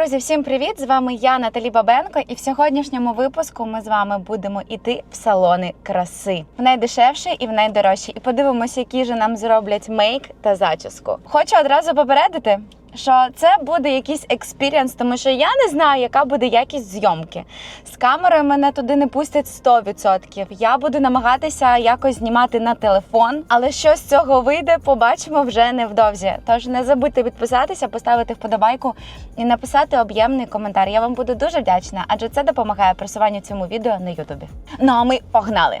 Друзі, всім привіт! З вами я, Наталі Бабенко, і в сьогоднішньому випуску ми з вами будемо йти в салони краси в найдешевші і в найдорожчі. І подивимося, які же нам зроблять мейк та зачіску. Хочу одразу попередити. Що це буде якийсь експірієнс, тому що я не знаю, яка буде якість зйомки. З камерою мене туди не пустять 100%. Я буду намагатися якось знімати на телефон, але що з цього вийде, побачимо вже невдовзі. Тож не забудьте підписатися, поставити вподобайку і написати об'ємний коментар. Я вам буду дуже вдячна, адже це допомагає просуванню цьому відео на Ютубі. Ну а ми погнали!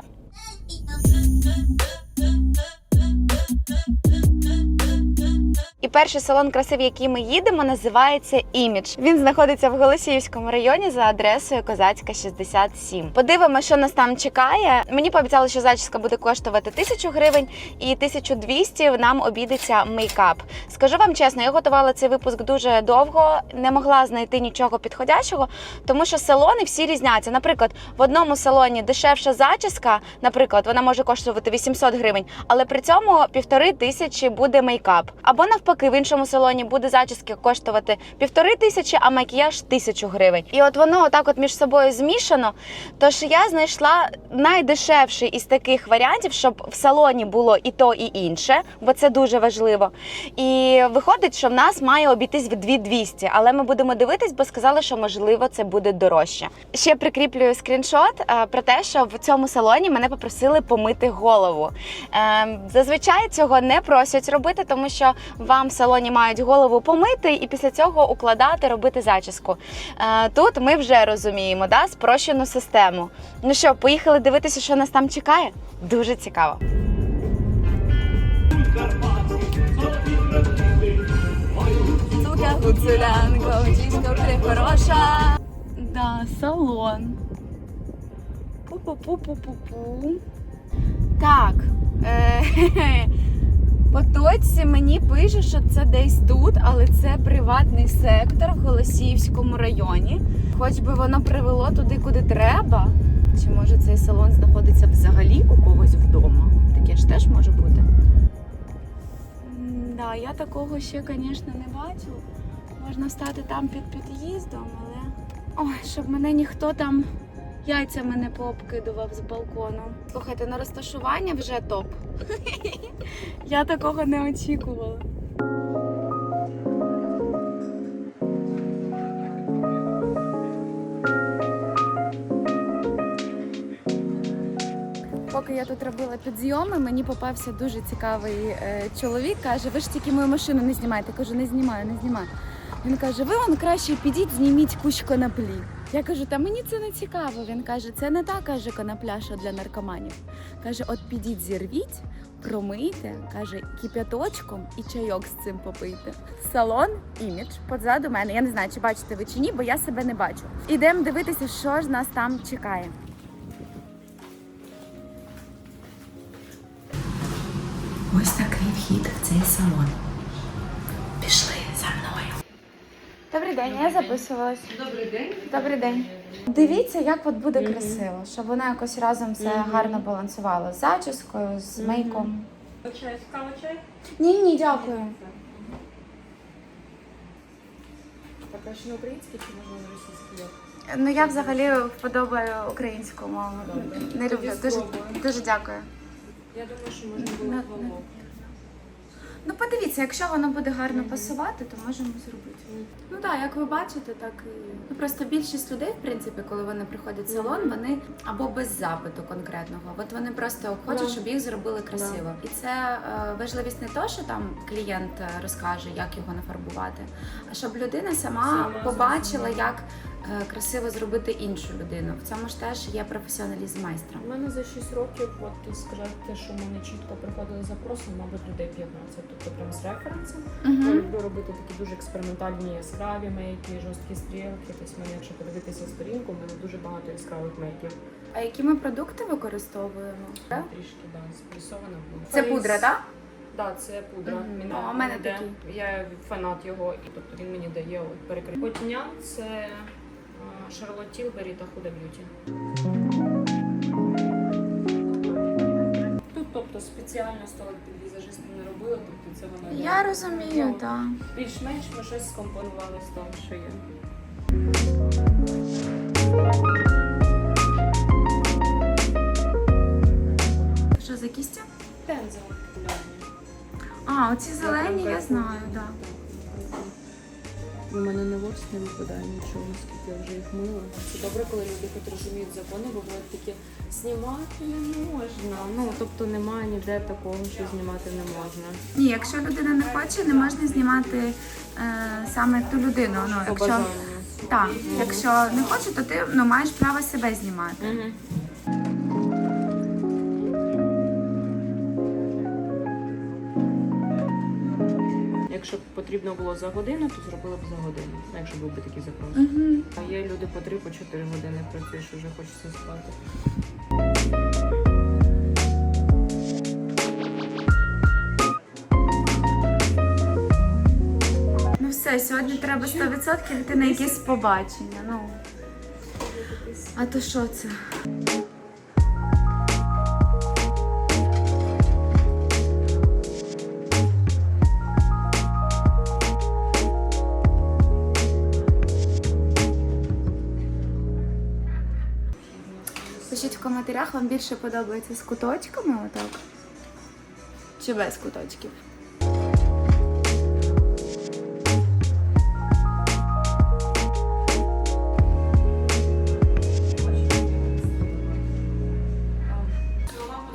І перший салон краси, в який ми їдемо, називається Імідж. Він знаходиться в Голосіївському районі за адресою Козацька 67. Подивимося, що нас там чекає. Мені пообіцяли, що зачіска буде коштувати 1000 гривень, і 1200 нам обійдеться мейкап. Скажу вам чесно, я готувала цей випуск дуже довго, не могла знайти нічого підходящого, тому що салони всі різняться. Наприклад, в одному салоні дешевша зачіска, наприклад, вона може коштувати 800 гривень, але при цьому півтори тисячі буде мейкап. Або навпаки, в іншому салоні буде зачіски коштувати півтори тисячі, а макіяж тисячу гривень. І от воно отак от між собою змішано. Тож я знайшла найдешевший із таких варіантів, щоб в салоні було і то, і інше, бо це дуже важливо. І виходить, що в нас має обійтись в 2200, але ми будемо дивитись, бо сказали, що можливо це буде дорожче. Ще прикріплюю скріншот е, про те, що в цьому салоні мене попросили помити голову. Е, Зазвичай цього не просять робити, тому що вам в салоні мають голову помити і після цього укладати, робити зачіску. Е, Тут ми вже розуміємо да, спрощену систему. Ну що, поїхали дивитися, що нас там чекає? Дуже цікаво. Гуцулянка, хороша. Да, салон. Пу-пу-пу-пу-пу-пу. Так. По точці мені пише, що це десь тут, але це приватний сектор в Голосіївському районі. Хоч би воно привело туди, куди треба. Чи може цей салон знаходиться взагалі у когось вдома? Таке ж теж може бути. Да, я такого ще, звісно, не бачу. Можна стати там під під'їздом, але. Ой, щоб мене ніхто там яйцями не пообкидував з балкону. Слухайте, на розташування вже топ. Я такого не очікувала. Поки я тут робила підйоми, мені попався дуже цікавий е, чоловік. Каже: ви ж тільки мою машину не знімаєте. Кажу, не знімаю, не знімаю. Він каже: ви вон краще підіть, зніміть кущ коноплі. Я кажу, та мені це не цікаво. Він каже, це не та каже конопля, що для наркоманів. Каже, от підіть, зірвіть, промийте, каже, кип'яточком і чайок з цим попийте. Салон імідж позаду мене. Я не знаю, чи бачите ви чи ні, бо я себе не бачу. Ідемо дивитися, що ж нас там чекає. Ось такий вхід в цей салон. Пішли за мною. Добрий день, я записувалась. Добрий день. Добрий день. Дивіться, як от буде красиво, щоб воно якось разом все гарно балансувало з зачіскою, з мейком. Чай, кава чай? Ні, ні, дякую. Так, а ще на українській чи можна на російській? Ну я взагалі вподобаю українську мову. Не люблю. Дуже, дуже дякую. Я думаю, що можна було. Ну подивіться, якщо воно буде гарно пасувати, то можемо зробити. Ну так, як ви бачите, так і ну просто більшість людей, в принципі, коли вони приходять в салон, вони або без запиту конкретного, от вони просто хочуть, щоб їх зробили красиво. І це е, важливість не то, що там клієнт е, розкаже, як його нафарбувати, а щоб людина сама побачила, як красиво зробити іншу людину. В цьому ж теж є професіоналізм майстра. У мене за 6 років, от сказати, що в мене чітко приходили запроси, мабуть, людей 15. Тобто прям з референсом. Я Угу. люблю робити такі дуже експериментальні яскраві мейки, жорсткі стрілки. Тобто, мене, якщо подивитися сторінку, в мене дуже багато яскравих мейків. А які ми продукти використовуємо? Трішки, да, спресована. Це пудра, так? Так, це пудра. Мгм. Міна О, у мене йде. Я фанат його, і тобто він мені дає перекриття. Потня це Шарлот Тілбері та Худа Б'юті. Тут, тобто, спеціально столик під візажистом не робила, тобто це вона. Я розумію, так. Більш-менш ми щось скомпонували з того, що є. Що за? Тензор популярні. А, оці зелені я знаю, так. У мене на ворс не випадає нічого, наскільки я вже їх мила. Це добре, коли люди хоч розуміють закони, бо бувають такі знімати не можна. Ну тобто немає ніде такого, що знімати не можна. Ні, якщо людина не хоче, не можна знімати е, саме ту людину. Ну, якщо, так, якщо не хоче, то ти ну, маєш право себе знімати. Угу. Якщо б потрібно було за годину, то зробили б за годину, ну, якщо був би такий запрос. Угу. А є люди по 3 по 4 години працюєш, вже хочеться спати. Ну все, сьогодні треба 100% йти на якісь побачення. Ну. А то що це? Пишіть в коментарях, вам більше подобається з куточками отак? Чи без куточків?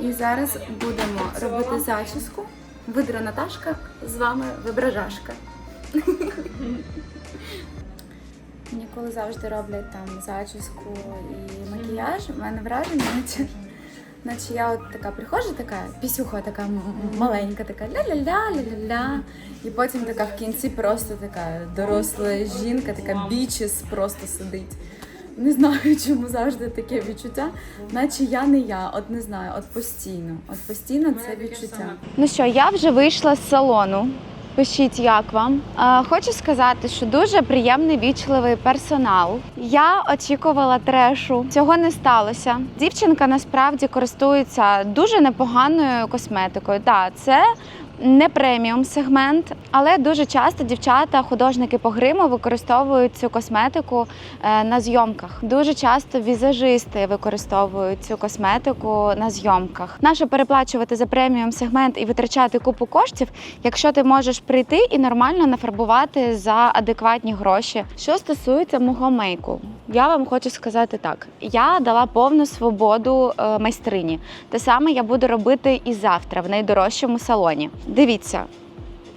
І зараз будемо робити зачіску. Видра Наташка, з вами вибражашка. Мені коли завжди роблять там зачіску і макіяж, у мене враження, наче, наче я от така приходжу, така пісюха така маленька, така ля-ля-ля, ля-ля-ля. І потім така в кінці просто така доросла жінка, така бічіс просто сидить. Не знаю, чому завжди таке відчуття, наче я не я, от не знаю, от постійно. От постійно це відчуття. Ну що, я вже вийшла з салону. Пишіть, як вам. Е, хочу сказати, що дуже приємний вічливий персонал. Я очікувала трешу. Цього не сталося. Дівчинка насправді користується дуже непоганою косметикою. Так, це не преміум сегмент, але дуже часто дівчата, художники по гриму використовують цю косметику е, на зйомках. Дуже часто візажисти використовують цю косметику на зйомках. Нащо переплачувати за преміум сегмент і витрачати купу коштів, якщо ти можеш прийти і нормально нафарбувати за адекватні гроші. Що стосується мого мейку, я вам хочу сказати так: я дала повну свободу е, майстрині. Те саме я буду робити і завтра в найдорожчому салоні. Дивіться.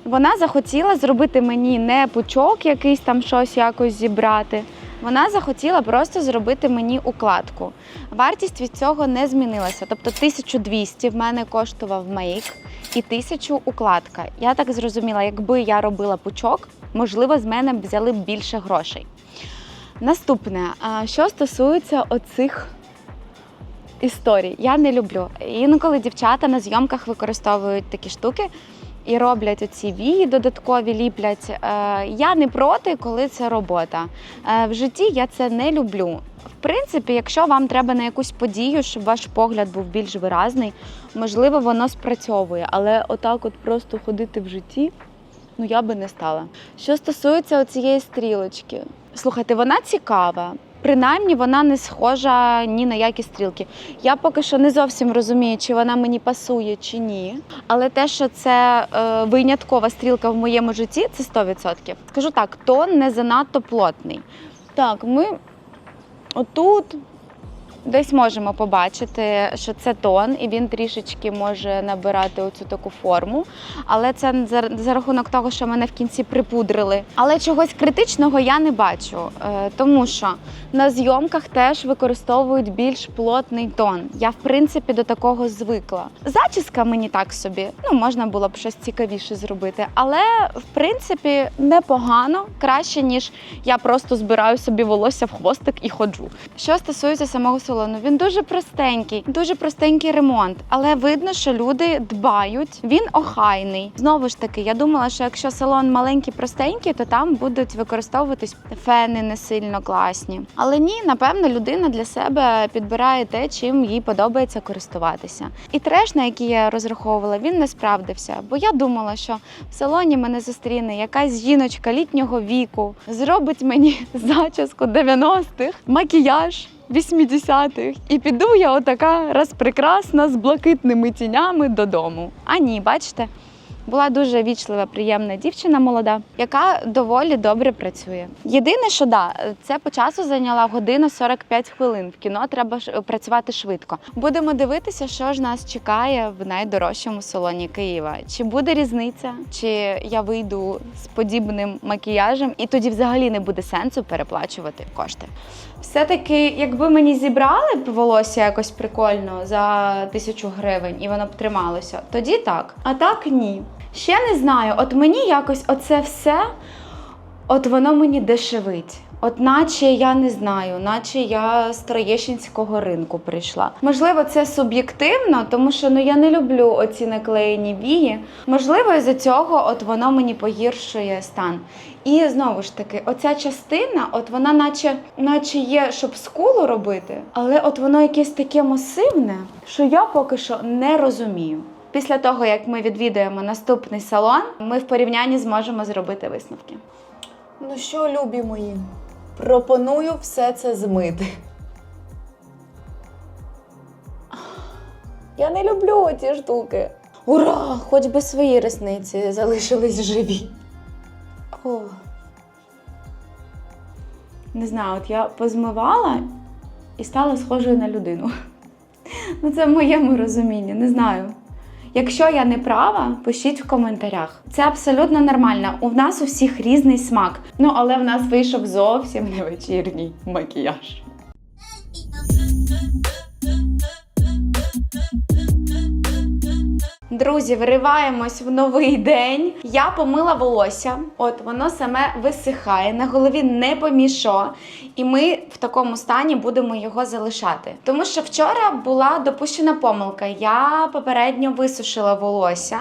Вона захотіла зробити мені не пучок, якийсь там щось якось зібрати. Вона захотіла просто зробити мені укладку. Вартість від цього не змінилася. Тобто 1200 в мене коштував мейк і 1000 укладка. Я так зрозуміла, якби я робила пучок, можливо, з мене б взяли б більше грошей. Наступне, що стосується оцих історій, я не люблю. Інколи дівчата на зйомках використовують такі штуки і роблять оці вії додаткові, ліплять. Е, Я не проти, коли це робота. Е, В житті я це не люблю. В принципі, якщо вам треба на якусь подію, щоб ваш погляд був більш виразний, можливо, воно спрацьовує, але отак, от просто ходити в житті, ну я би не стала. Що стосується цієї стрілочки, слухайте, вона цікава. Принаймні вона не схожа ні на які стрілки. Я поки що не зовсім розумію, чи вона мені пасує чи ні. Але те, що це е, виняткова стрілка в моєму житті, це 100%. Скажу так, тон не занадто плотний. Так, ми отут десь можемо побачити, що це тон, і він трішечки може набирати оцю таку форму. Але це за, рахунок того, що мене в кінці припудрили. Але чогось критичного я не бачу, е, тому що на зйомках теж використовують більш плотний тон. Я в принципі до такого звикла. Зачіска мені так собі, ну можна було б щось цікавіше зробити, але в принципі непогано, краще ніж я просто збираю собі волосся в хвостик і ходжу. Що стосується самого салону він дуже простенький, дуже простенький ремонт, але видно, що люди дбають. Він охайний. Знову ж таки, я думала, що якщо салон маленький, простенький, то там будуть використовуватись фени не сильно класні. Але ні, напевно, людина для себе підбирає те, чим їй подобається користуватися. І треш, на який я розраховувала, він не справдився. Бо я думала, що в салоні мене зустріне якась жіночка літнього віку, зробить мені зачіску 90-х, макіяж. 80-х. І піду я отака розпрекрасна з блакитними тінями додому. А ні, бачите, була дуже вічлива, приємна дівчина молода, яка доволі добре працює. Єдине, що да, це по часу зайняла годину 45 хвилин. В кіно треба працювати швидко. Будемо дивитися, що ж нас чекає в найдорожчому салоні Києва. Чи буде різниця, чи я вийду з подібним макіяжем, і тоді взагалі не буде сенсу переплачувати кошти. Все-таки, якби мені зібрали б волосся якось прикольно за тисячу гривень і воно б трималося, тоді так. А так ні. Ще не знаю, от мені якось оце все, от воно мені дешевить. От наче я не знаю, наче я з Троєщинського ринку прийшла. Можливо, це суб'єктивно, тому що ну я не люблю оці наклеєні вії. Можливо, із-за цього от воно мені погіршує стан. І знову ж таки, оця частина, от вона, наче, наче є, щоб скулу робити, але от воно якесь таке масивне, що я поки що не розумію. Після того, як ми відвідуємо наступний салон, ми в порівнянні зможемо зробити висновки. Ну що, любі мої, пропоную все це змити. Я не люблю ці штуки. Ура! Хоч би свої ресниці залишились живі. О, Не знаю, от я позмивала і стала схожою на людину. Ну, це в моєму розумінні, не знаю. Якщо я не права, пишіть в коментарях. Це абсолютно нормально. У нас у всіх різний смак. Ну, але в нас вийшов зовсім не вечірній макіяж. Друзі, вириваємось в новий день. Я помила волосся, от воно саме висихає, на голові не помішо, і ми в такому стані будемо його залишати. Тому що вчора була допущена помилка. Я попередньо висушила волосся.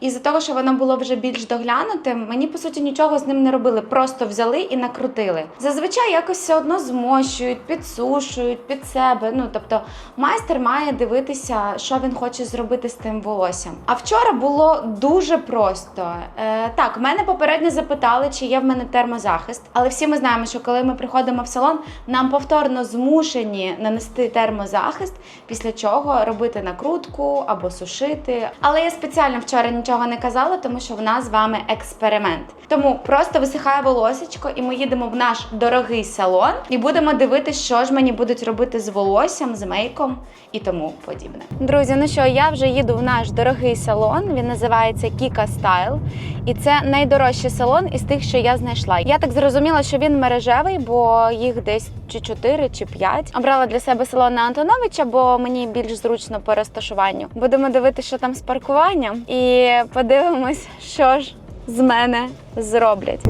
І за того, що воно було вже більш доглянутим, мені по суті нічого з ним не робили, просто взяли і накрутили. Зазвичай якось все одно змощують, підсушують під себе. Ну тобто майстер має дивитися, що він хоче зробити з тим волоссям. А вчора було дуже просто. Е, так, мене попередньо запитали, чи є в мене термозахист, але всі ми знаємо, що коли ми приходимо в салон, нам повторно змушені нанести термозахист, після чого робити накрутку або сушити. Але я спеціально вчора нічого не казала, тому що в нас з вами експеримент. Тому просто висихає волосечко, і ми їдемо в наш дорогий салон і будемо дивитися, що ж мені будуть робити з волоссям, з мейком і тому подібне. Друзі, ну що, я вже їду в наш дорогий салон. Він називається Kika Style. І це найдорожчий салон із тих, що я знайшла. Я так зрозуміла, що він мережевий, бо їх десь чи 4, чи 5. Обрала для себе салон на Антоновича, бо мені більш зручно по розташуванню. Будемо дивитися, що там з паркуванням, і подивимось, що ж з мене зроблять.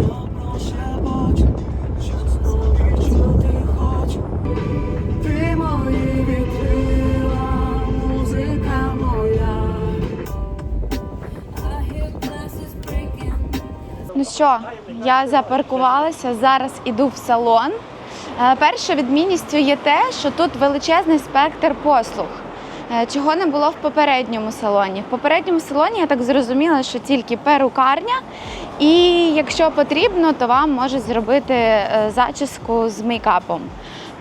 Ну що, я запаркувалася, зараз іду в салон. Е, Перша відмінністю є те, що тут величезний спектр послуг. Е, Чого не було в попередньому салоні. В попередньому салоні я так зрозуміла, що тільки перукарня, і якщо потрібно, то вам можуть зробити е, зачіску з мейкапом.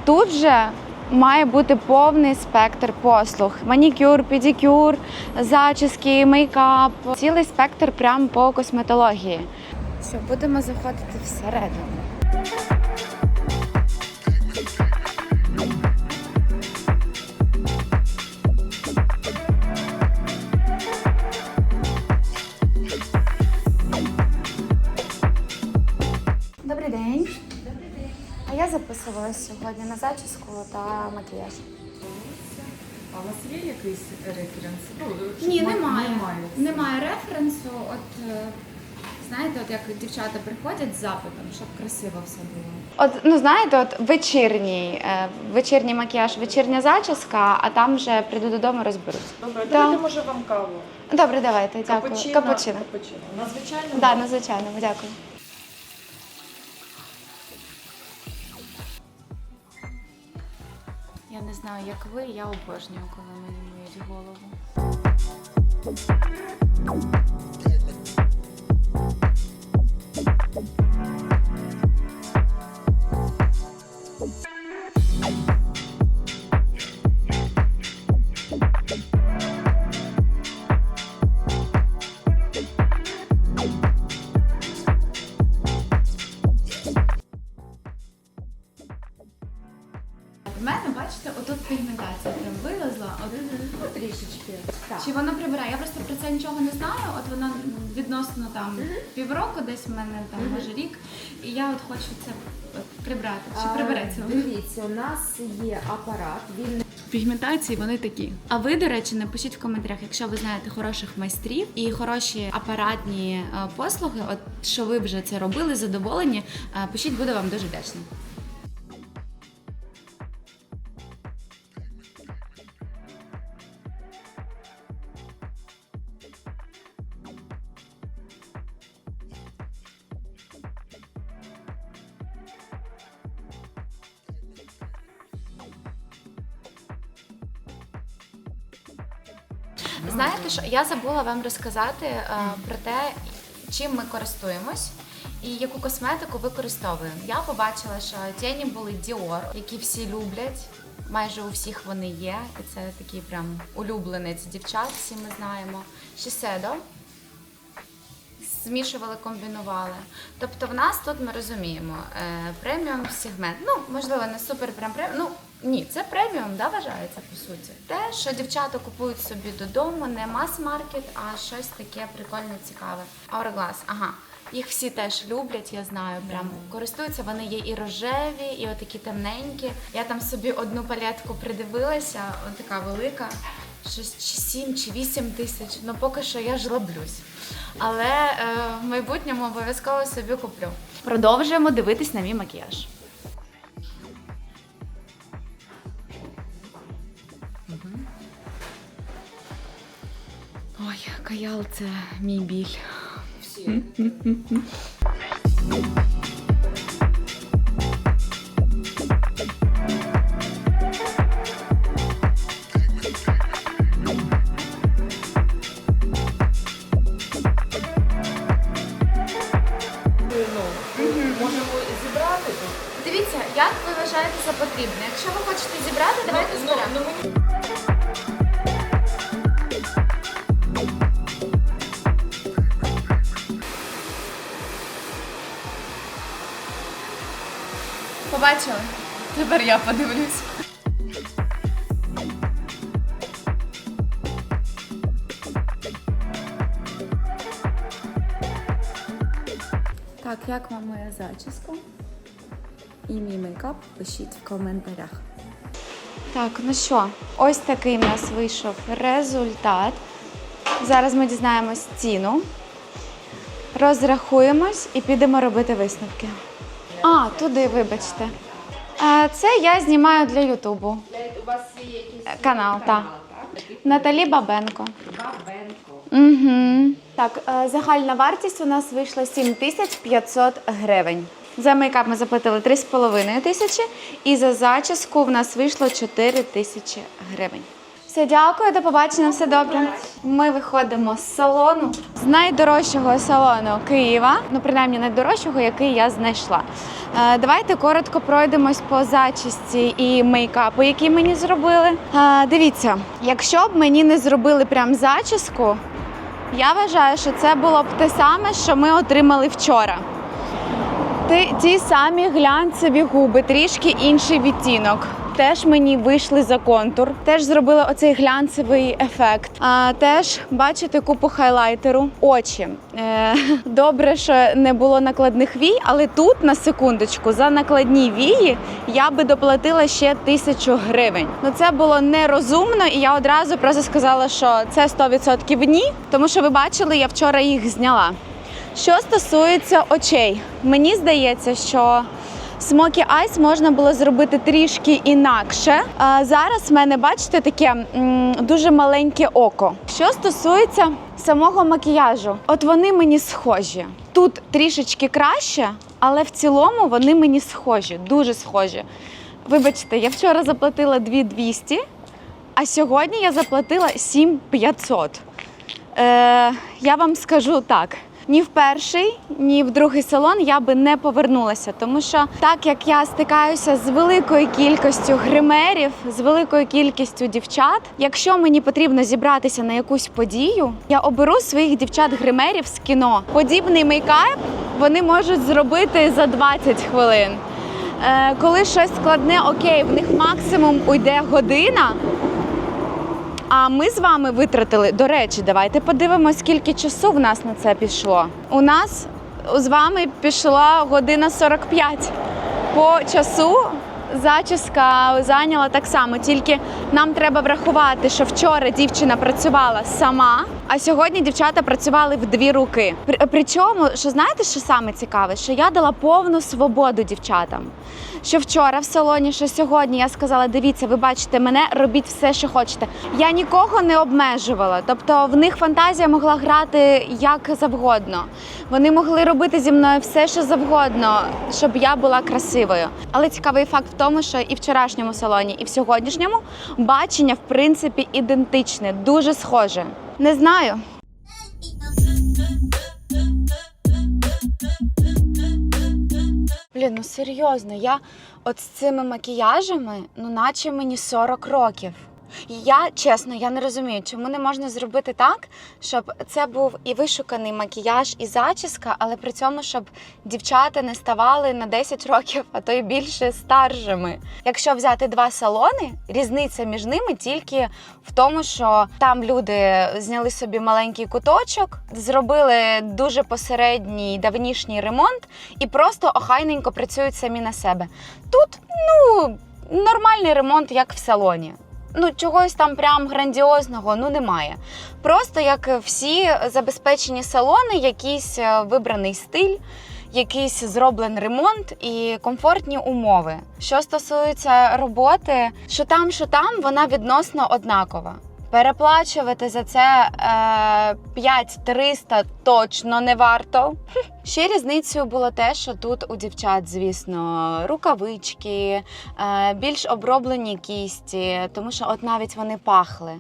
Тут же має бути повний спектр послуг: манікюр, педикюр, зачіски, мейкап, цілий спектр прямо по косметології. Що, будемо заходити всередину. Я записувалася сьогодні на зачіску та макіяж. А у вас є якийсь референс? Ну, Ні, немає. немає. Немає референсу. От е, Знаєте, от як дівчата приходять з запитом, щоб красиво все було. От, ну знаєте, от вечірній, е, вечірній макіяж, вечірня зачіска, а там вже прийду додому, розберусь. Добре, Да. давайте може вам каву. Добре, давайте, дякую. Капучино. Капучино. Капучино. Надзвичайно. Да, надзвичайно, дякую. Я не знаю, як ви, я обожнюю, коли мені миють голову. Хочу це прибрати. Чи прибереться? Дивіться, у нас є апарат, він Пігментації вони такі. А ви, до речі, напишіть в коментарях, якщо ви знаєте хороших майстрів і хороші апаратні е, послуги, от що ви вже це робили, задоволені, е, пишіть, буду вам дуже вдячна. Я забула вам розказати е, про те, чим ми користуємось. І яку косметику використовуємо. Я побачила, що тіні були Dior, які всі люблять. Майже у всіх вони є. І це такий прям улюбленець дівчат, всі ми знаємо. Shiseido. Змішували, комбінували. Тобто в нас тут ми розуміємо е, преміум сегмент. Ну, можливо, не супер прям преміум. Ну, ні, це преміум, да, вважається по суті. Те, що дівчата купують собі додому, не мас-маркет, а щось таке прикольне, цікаве. Hourglass, ага. Їх всі теж люблять, я знаю. Прям користуються. Вони є і рожеві, і отакі темненькі. Я там собі одну палетку придивилася, от така велика. Щось чи 7 чи 8 тисяч. Ну поки що я жлоблюсь. Але е, в майбутньому обов'язково собі куплю. Продовжуємо дивитись на мій макіяж. Ой, каял це мій біль. Можемо я подивлюсь. Так, як вам моя зачіска? І мій мейкап пишіть в коментарях. Так, ну що, ось такий в нас вийшов результат. Зараз ми дізнаємось ціну, розрахуємось і підемо робити висновки. А, туди, вибачте. Е, Це я знімаю для Ютубу. у вас є якийсь Канал, так. Наталі Бабенко. Бабенко. Угу. Так, е, загальна вартість у нас вийшла 7500 гривень. За мейкап ми заплатили 3,5 тисячі, і за зачіску в нас вийшло 4 тисячі гривень. Все, дякую, до побачення, все добре. Ми виходимо з салону, з найдорожчого салону Києва, ну принаймні найдорожчого, який я знайшла. Е, давайте коротко пройдемось по зачісті і мейкапу, який мені зробили. Е, дивіться, якщо б мені не зробили прям зачіску, я вважаю, що це було б те саме, що ми отримали вчора. Ті самі глянцеві губи, трішки інший відтінок. Теж мені вийшли за контур, теж зробили оцей глянцевий ефект. А теж бачите купу хайлайтеру, очі. Е, добре, що не було накладних вій, але тут на секундочку за накладні вії я би доплатила ще тисячу гривень. Ну це було нерозумно, і я одразу просто сказала, що це 100% ні, тому що ви бачили, я вчора їх зняла. Що стосується очей, мені здається, що Smoky Eyes можна було зробити трішки інакше. Зараз в мене, бачите, таке дуже маленьке око. Що стосується самого макіяжу, от вони мені схожі. Тут трішечки краще, але в цілому вони мені схожі, дуже схожі. Вибачте, я вчора заплатила 2200, а сьогодні я заплатила 7500. Е, я вам скажу так. Ні в перший, ні в другий салон я би не повернулася, тому що так як я стикаюся з великою кількістю гримерів, з великою кількістю дівчат, якщо мені потрібно зібратися на якусь подію, я оберу своїх дівчат-гримерів з кіно. Подібний мейкап вони можуть зробити за 20 хвилин. Е, коли щось складне, окей, в них максимум уйде година. А ми з вами витратили, до речі, давайте подивимося, скільки часу в нас на це пішло. У нас з вами пішла година 45. По часу зачіска зайняла так само, тільки нам треба врахувати, що вчора дівчина працювала сама, а сьогодні дівчата працювали в дві руки. Причому, що знаєте, що саме цікаве, що я дала повну свободу дівчатам. Що вчора в салоні, що сьогодні я сказала: дивіться, ви бачите мене, робіть все, що хочете. Я нікого не обмежувала. Тобто в них фантазія могла грати як завгодно. Вони могли робити зі мною все, що завгодно, щоб я була красивою. Але цікавий факт в тому, що і в вчорашньому салоні, і в сьогоднішньому бачення в принципі ідентичне, дуже схоже. Не знаю. Блін, ну серйозно, я от з цими макіяжами, ну наче мені 40 років. Я чесно, я не розумію, чому не можна зробити так, щоб це був і вишуканий макіяж, і зачіска, але при цьому щоб дівчата не ставали на 10 років, а то й більше старшими. Якщо взяти два салони, різниця між ними тільки в тому, що там люди зняли собі маленький куточок, зробили дуже посередній давнішній ремонт і просто охайненько працюють самі на себе. Тут ну нормальний ремонт, як в салоні. Ну, чогось там прям грандіозного ну немає. Просто як всі забезпечені салони, якийсь е, вибраний стиль, якийсь зроблений ремонт і комфортні умови. Що стосується роботи, що там, що там, вона відносно однакова. Переплачувати за це е, 5300 точно не варто. Ще різницею було те, що тут у дівчат, звісно, рукавички, е, більш оброблені кісті, тому що от навіть вони пахли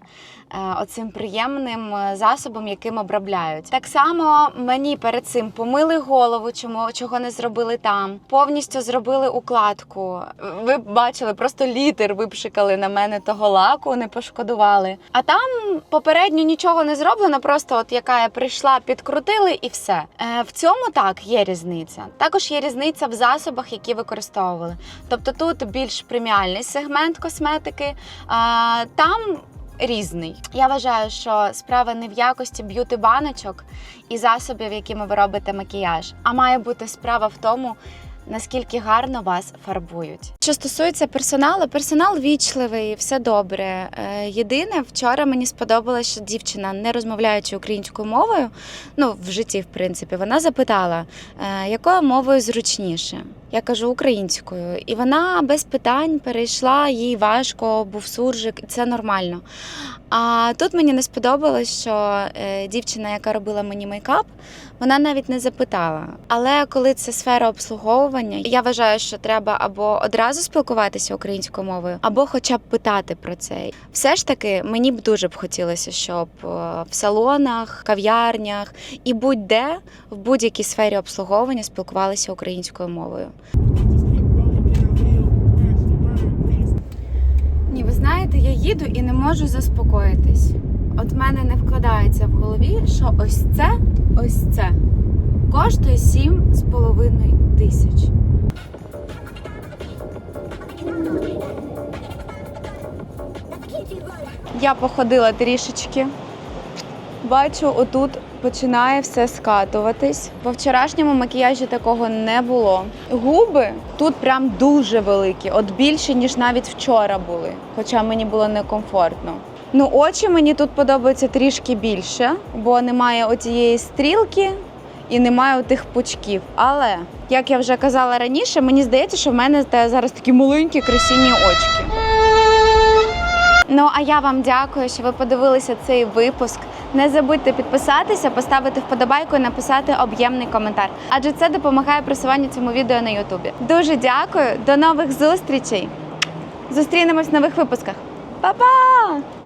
оцим приємним е, засобом, яким обробляють. Так само мені перед цим помили голову, чому чого не зробили там. Повністю зробили укладку. Ви бачили, просто літер випшикали на мене того лаку, не пошкодували. А там попередньо нічого не зроблено, просто от яка я прийшла, підкрутили і все. Е, в цьому так є різниця. Також є різниця в засобах, які використовували. Тобто тут більш преміальний сегмент косметики, там різний. Я вважаю, що справа не в якості б'юти баночок і засобів, якими ви робите макіяж, а має бути справа в тому. Наскільки гарно вас фарбують. Що стосується персоналу, персонал вічливий, все добре. Е, Єдине, вчора мені сподобалося, що дівчина, не розмовляючи українською мовою, ну в житті, в принципі, вона запитала, е, якою мовою зручніше. Я кажу українською, і вона без питань перейшла, їй важко, був суржик, і це нормально. А тут мені не сподобалось, що е, дівчина, яка робила мені мейкап, вона навіть не запитала. Але коли це сфера обслуговування, я вважаю, що треба або одразу спілкуватися українською мовою, або хоча б питати про це. Все ж таки, мені б дуже б хотілося, щоб е, в салонах, кав'ярнях і будь-де в будь-якій сфері обслуговування спілкувалися українською мовою. Ні, ви знаєте, я їду і не можу заспокоїтись. От в мене не вкладається в голові, що ось це, ось це коштує сім з половиною тисяч. Я походила трішечки. Бачу, отут починає все скатуватись. По вчорашньому макіяжі такого не було. Губи тут прям дуже великі, от більше, ніж навіть вчора були, хоча мені було некомфортно. Ну, очі мені тут подобаються трішки більше, бо немає оцієї стрілки і немає тих пучків. Але як я вже казала раніше, мені здається, що в мене зараз такі маленькі красиві очки. Ну а я вам дякую, що ви подивилися цей випуск. Не забудьте підписатися, поставити вподобайку і написати об'ємний коментар, адже це допомагає просуванню цьому відео на Ютубі. Дуже дякую, до нових зустрічей! Зустрінемось в нових випусках. Па-па!